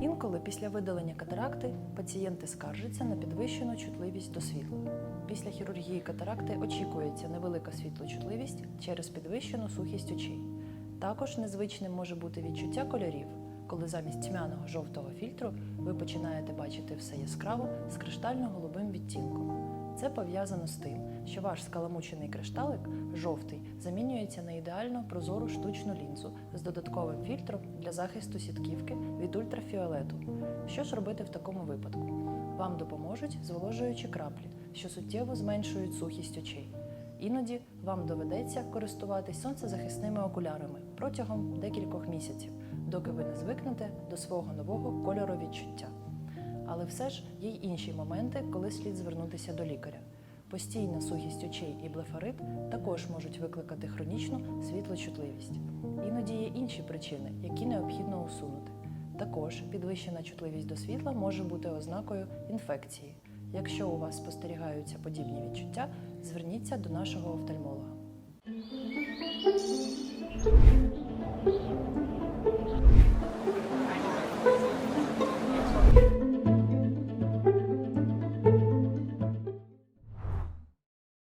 Інколи після видалення катаракти пацієнти скаржаться на підвищену чутливість до світла. Після хірургії катаракти очікується невелика світлочутливість через підвищену сухість очей. Також незвичним може бути відчуття кольорів, коли замість тьмяного жовтого фільтру ви починаєте бачити все яскраво з криштально-голубим відтінком. Це пов'язано з тим, що ваш скаламучений кришталик жовтий замінюється на ідеально прозору штучну лінзу з додатковим фільтром для захисту сітківки від ультрафіолету. Що ж робити в такому випадку? Вам допоможуть зволожуючі краплі, що суттєво зменшують сухість очей. Іноді вам доведеться користуватись сонцезахисними окулярами протягом декількох місяців, доки ви не звикнете до свого нового кольоровідчуття. Але все ж є й інші моменти, коли слід звернутися до лікаря. Постійна сухість очей і блефарит також можуть викликати хронічну світлочутливість. Іноді є інші причини, які необхідно усунути. Також підвищена чутливість до світла може бути ознакою інфекції. Якщо у вас спостерігаються подібні відчуття, зверніться до нашого офтальмолога.